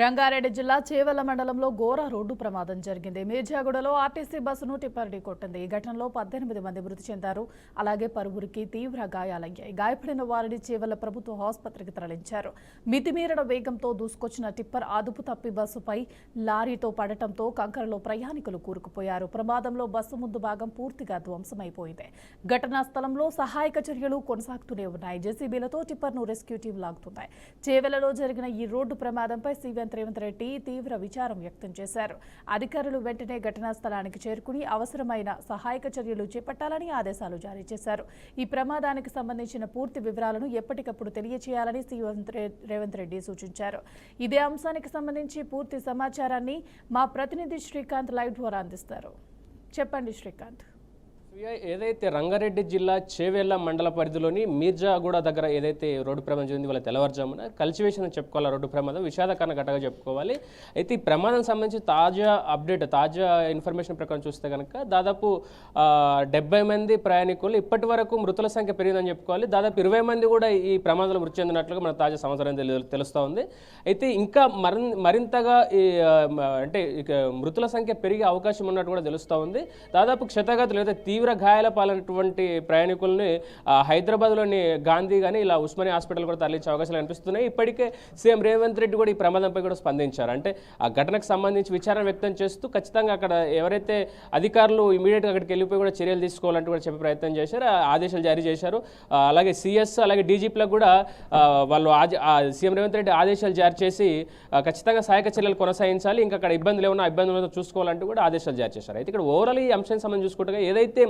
రంగారెడ్డి జిల్లా చేవెల మండలంలో ఘోర రోడ్డు ప్రమాదం జరిగింది. మీర్జాగూడలో ఆర్టీసీ బస్సును టిప్పర్ ఢీకొట్టింది ఈ ఘటనలో పద్దెనిమిది మంది మృతి చెందారు. అలాగే పరుగురికి తీవ్ర గాయాలయ్యాయి. గాయపడిన వారిని చేవెల ప్రభుత్వ ఆసుపత్రికి తరలించారు. మితిమీరిన వేగంతో దూసుకొచ్చిన టిప్పర్ అదుపు తప్పి బస్సుపై లారీతో పడటంతో కంకరలో ప్రయాణికులు కూరుకుపోయారు. ప్రమాదంలో బస్సు ముందు భాగం పూర్తిగా ధ్వంసమైపోయింది. ఘటనా స్థలంలో సహాయక చర్యలు కొనసాగుతూనే ఉన్నాయి. జేసీబీలతో టిప్పర్ను రెస్క్యూ టీం లాగుతున్నాయి చేవెలలో జరిగిన ఈ రోడ్డు ప్రమాదంపై సివెన్ సీఎం రేవంత్ రెడ్డి తీవ్ర విచారం వ్యక్తం చేశారు. అధికారులు వెంటనే ఘటనా స్థలానికి చేరుకుని అవసరమైన సహాయక చర్యలు చేపట్టాలని ఆదేశాలు జారీ చేశారు. ఈ ప్రమాదానికి సంబంధించిన పూర్తి వివరాలను ఎప్పటికప్పుడు తెలియచేయాలని సీఎం రేవంత్ రెడ్డి సూచించారు. ఇదే అంశానికి సంబంధించి పూర్తి సమాచారాన్ని మా ప్రతినిధి శ్రీకాంత్ లైవ్ ద్వారా అందిస్తారు. చెప్పండి శ్రీకాంత్. ఏదైతే రంగారెడ్డి జిల్లా చేవేళ్ళ మండల పరిధిలోని మీర్జాగూడ దగ్గర ఏదైతే రోడ్డు ప్రమాదం జరిగింది వాళ్ళ తెల్లవారుజామున కల్చివేషన్ అని చెప్పుకోవాలి రోడ్డు ప్రమాదం? విషాదకరణ ఘటనగా చెప్పుకోవాలి. అయితే ఈ ప్రమాదం సంబంధించి తాజా అప్డేట్ తాజా ఇన్ఫర్మేషన్ ప్రకారం చూస్తే కనుక దాదాపు డెబ్బై మంది ప్రయాణికులు ఇప్పటి వరకు మృతుల సంఖ్య పెరిగిందని చెప్పుకోవాలి. దాదాపు ఇరవై మంది కూడా ఈ ప్రమాదంలో మృతి చెందినట్లుగా మన తాజా సమాచారం తెలుస్తూ ఉంది. అయితే ఇంకా మరిన్ మరింతగా ఈ అంటే ఇక మృతుల సంఖ్య పెరిగే అవకాశం ఉన్నట్టు కూడా తెలుస్తూ ఉంది. దాదాపు క్షతగాతులు లేదా తీవ్ర గాయాల పాలైనటువంటి ప్రయాణికుల్ని హైదరాబాద్లోని గాంధీ కానీ ఇలా ఉస్మానియా హాస్పిటల్ కూడా తరలించే అవకాశాలు కనిపిస్తున్నాయి. ఇప్పటికే సీఎం రేవంత్ రెడ్డి కూడా ఈ ప్రమాదంపై కూడా స్పందించారు. అంటే ఆ ఘటనకు సంబంధించి విచారణ వ్యక్తం చేస్తూ ఖచ్చితంగా అక్కడ ఎవరైతే అధికారులు ఇమీడియట్గా అక్కడికి వెళ్ళిపోయి కూడా చర్యలు తీసుకోవాలంటూ కూడా చెప్పే ప్రయత్నం చేశారు. ఆదేశాలు జారీ చేశారు. అలాగే సిఎస్ అలాగే డీజీపీలకు కూడా వాళ్ళు ఆ సీఎం రేవంత్ రెడ్డి ఆదేశాలు జారీ చేసి ఖచ్చితంగా సహాయక చర్యలు కొనసాగించాలి. ఇంకా అక్కడ ఇబ్బందులు ఏమన్నా ఇబ్బందులు చూసుకోవాలంటూ కూడా ఆదేశాలు జారీ చేశారు. అయితే ఇక్కడ ఓవరాల్ ఈ అంశానికి సంబంధించి చూసుకుంటే ఏదైతే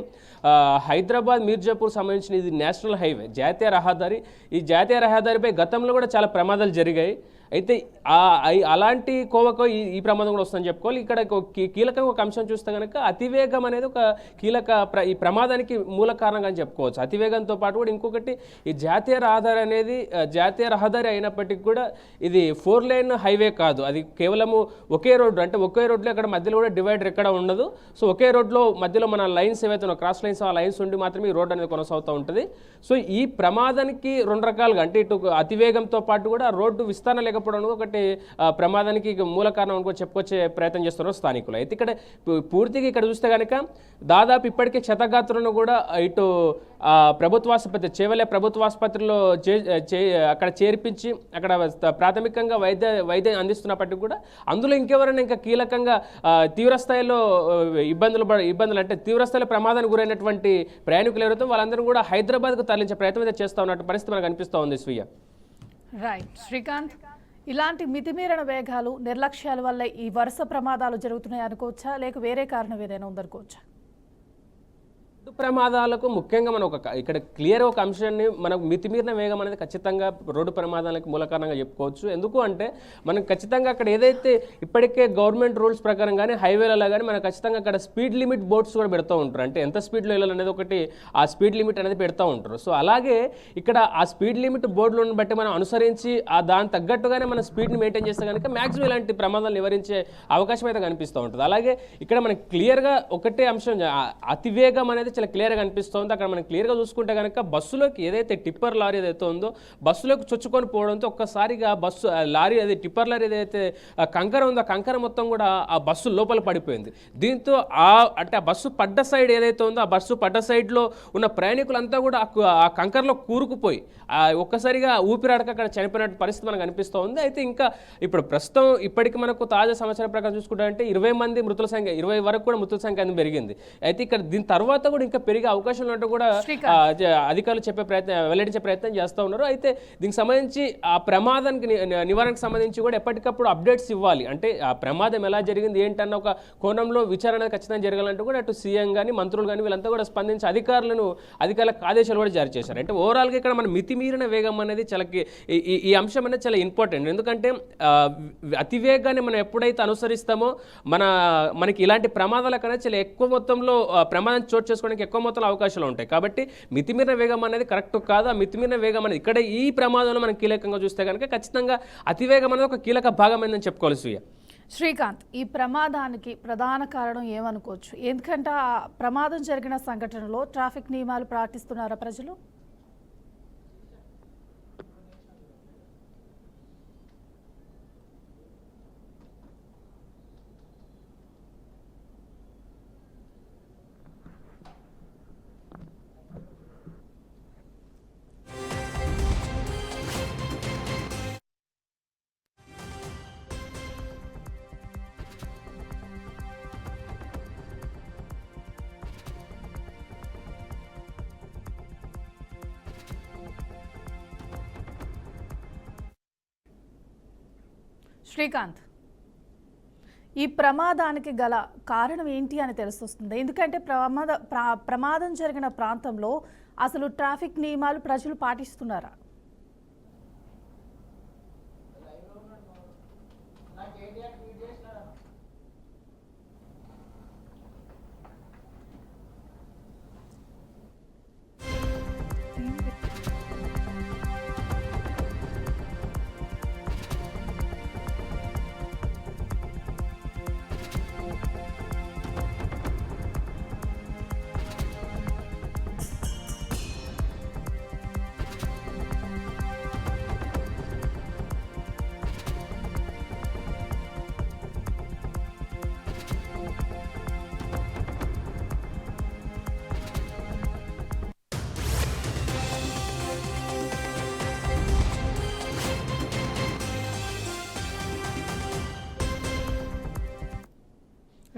హైదరాబాద్ మీర్జాపూర్ సంబంధించిన ఇది నేషనల్ హైవే. జాతీయ రహదారి ఈ జాతీయ రహదారిపై గతంలో కూడా చాలా ప్రమాదాలు జరిగాయి. అయితే అలాంటి కోవకో ఈ ప్రమాదం కూడా వస్తుందని చెప్పుకోవాలి. ఇక్కడ ఒక కీలకంగా ఒక అంశం చూస్తే కనుక అతివేగం అనేది ఒక కీలక ప్ర ఈ ప్రమాదానికి మూల కారణంగా అని చెప్పుకోవచ్చు. అతివేగంతో పాటు కూడా ఇంకొకటి ఈ జాతీయ రహదారి అనేది జాతీయ రహదారి అయినప్పటికీ కూడా ఇది ఫోర్ లైన్ హైవే కాదు. అది కేవలము ఒకే రోడ్డు అంటే ఒకే రోడ్లో అక్కడ మధ్యలో కూడా డివైడర్ ఎక్కడ ఉండదు. సో ఒకే రోడ్లో మధ్యలో మన లైన్స్ ఏవైతే క్రాస్ లైన్స్ ఆ లైన్స్ ఉండి మాత్రమే ఈ రోడ్ అనేది కొనసాగుతూ ఉంటుంది. సో ఈ ప్రమాదానికి రెండు రకాలుగా అంటే ఇటు అతివేగంతో పాటు కూడా రోడ్డు విస్తరణ లేకపోవడం ఒకటి ప్రమాదానికి మూల కారణం అని చెప్పుకొచ్చే ప్రయత్నం చేస్తున్నారు స్థానికులు. అయితే ఇక్కడ పూర్తిగా ఇక్కడ చూస్తే కనుక దాదాపు ఇప్పటికే క్షతగాత్రులను కూడా ఇటు ప్రభుత్వాసుపత్రి ప్రభుత్వ ఆసుపత్రి చేవలే ప్రభుత్వ ఆసుపత్రిలో చే- చే- అక్కడ చేర్పించి అక్కడ ప్రాథమికంగా వైద్య వైద్యం అందిస్తున్నప్పటికీ కూడా అందులో ఇంకెవరైనా ఇంకా కీలకంగా తీవ్రస్థాయిలో ఇబ్బందులు ఇబ్బందులు అంటే తీవ్రస్థాయిలో ప్రమాదానికి గురైనటువంటి ప్రయాణికులు ఎవరైతే వాళ్ళందరూ కూడా హైదరాబాద్కు తరలించే ప్రయత్నం అయితే చేస్తూ ఉన్నట్టు పరిస్థితి మనకు అనిపిస్తూ ఉంది స్వీయ. రైట్ శ్రీకాంత్ ఇలాంటి మితిమీరిన వేగాలు నిర్లక్ష్యాల వల్ల ఈ వరుస ప్రమాదాలు జరుగుతున్నాయి అనుకోవచ్చా లేక వేరే కారణం ఏదైనా ఉందనుకోవచ్చా? రోడ్డు ప్రమాదాలకు ముఖ్యంగా మనం ఒక ఇక్కడ క్లియర్ ఒక అంశాన్ని మనకు మితిమీరిన వేగం అనేది ఖచ్చితంగా రోడ్డు ప్రమాదాలకు మూల కారణంగా చెప్పుకోవచ్చు. ఎందుకు అంటే మనం ఖచ్చితంగా అక్కడ ఏదైతే ఇప్పటికే గవర్నమెంట్ రూల్స్ ప్రకారం కానీ హైవేలలో కానీ మనం ఖచ్చితంగా అక్కడ స్పీడ్ లిమిట్ బోర్డ్స్ కూడా పెడతా ఉంటారు. అంటే ఎంత స్పీడ్లో వెళ్ళాలనేది ఒకటి ఆ స్పీడ్ లిమిట్ అనేది పెడతా ఉంటారు. సో అలాగే ఇక్కడ ఆ స్పీడ్ లిమిట్ బోర్డులను బట్టి మనం అనుసరించి ఆ దాని తగ్గట్టుగానే మన స్పీడ్ని మెయింటైన్ చేస్తే కనుక మ్యాక్సిమం ఇలాంటి ప్రమాదాలు నివారించే అవకాశం అయితే కనిపిస్తూ ఉంటుంది. అలాగే ఇక్కడ మనకి క్లియర్గా ఒకటే అంశం అతివేగం అనేది చాలా క్లియర్గా కనిపిస్తుంది అక్కడ మనం క్లియర్గా చూసుకుంటే కనుక బస్సులోకి ఏదైతే టిప్పర్ లారీ ఏదైతే ఉందో బస్సులోకి చొచ్చుకొని పోవడంతో ఒక్కసారిగా బస్సు లారీ అది టిప్పర్ లారీ ఏదైతే ఆ కంకర ఉందో కంకర మొత్తం కూడా ఆ బస్సు లోపల పడిపోయింది. దీంతో ఆ అంటే ఆ బస్సు పడ్డ సైడ్ ఏదైతే ఉందో ఆ బస్సు పడ్డ సైడ్లో ఉన్న ప్రయాణికులంతా కూడా ఆ కంకరలో కూరుకుపోయి ఆ ఒక్కసారిగా ఊపిరాడక అక్కడ చనిపోయినట్టు పరిస్థితి మనకు అనిపిస్తూ ఉంది అయితే ఇంకా ఇప్పుడు ప్రస్తుతం ఇప్పటికి మనకు తాజా సమాచారం ప్రకారం చూసుకుంటే ఇరవై మంది మృతుల సంఖ్య ఇరవై వరకు కూడా మృతుల సంఖ్య అనేది పెరిగింది. అయితే ఇక్కడ దీని తర్వాత కూడా ఇంకా పెరిగే అవకాశం ఉన్నట్టు కూడా అధికారులు చెప్పే ప్రయత్నం వెల్లడించే ప్రయత్నం చేస్తూ ఉన్నారు. అయితే దీనికి సంబంధించి ఆ ప్రమాదానికి నివారణకు సంబంధించి కూడా ఎప్పటికప్పుడు అప్డేట్స్ ఇవ్వాలి. అంటే ఆ ప్రమాదం ఎలా జరిగింది ఏంటన్న ఒక కోణంలో విచారణ ఖచ్చితంగా జరగాలంటే కూడా అటు సీఎం కానీ మంత్రులు కానీ వీళ్ళంతా కూడా స్పందించి అధికారులను అధికారులకు ఆదేశాలు కూడా జారీ చేశారు. అంటే ఓవరాల్గా ఇక్కడ మన మితిమీరిన వేగం అనేది చాలా ఈ- అంశం అనేది చాలా ఇంపార్టెంట్ ఎందుకంటే అతివేగాన్ని మనం ఎప్పుడైతే అనుసరిస్తామో మన మనకి ఇలాంటి ప్రమాదాల కన్నా చాలా ఎక్కువ మొత్తంలో ప్రమాదం చోటు చేసుకోవడానికి ఎక్కువ మొత్తంలో అవకాశాలు ఉంటాయి. కాబట్టి మితిమీరిన వేగం అనేది కరెక్ట్ కాదు? ఆ మితిమీరిన వేగం అనేది ఇక్కడ ఈ ప్రమాదంలో మనం కీలకంగా చూస్తే కనుక ఖచ్చితంగా అతివేగం అనేది ఒక కీలక భాగమైందని చెప్పుకోవాలి సూయ శ్రీకాంత్ ఈ ప్రమాదానికి ప్రధాన కారణం ఏమనుకోవచ్చు? ఎందుకంటే ఆ ప్రమాదం జరిగిన సంఘటనలో ట్రాఫిక్ నియమాలు పాటిస్తున్నారా ప్రజలు? శ్రీకాంత్ ఈ ప్రమాదానికి గల కారణం ఏంటి అని తెలుస్తుంది ఎందుకంటే ప్రమాద ప్రా- ప్రమాదం జరిగిన ప్రాంతంలో అసలు ట్రాఫిక్ నియమాలు ప్రజలు పాటిస్తున్నారా?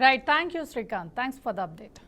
Right. Thank you, Srikanth. Thanks for the update.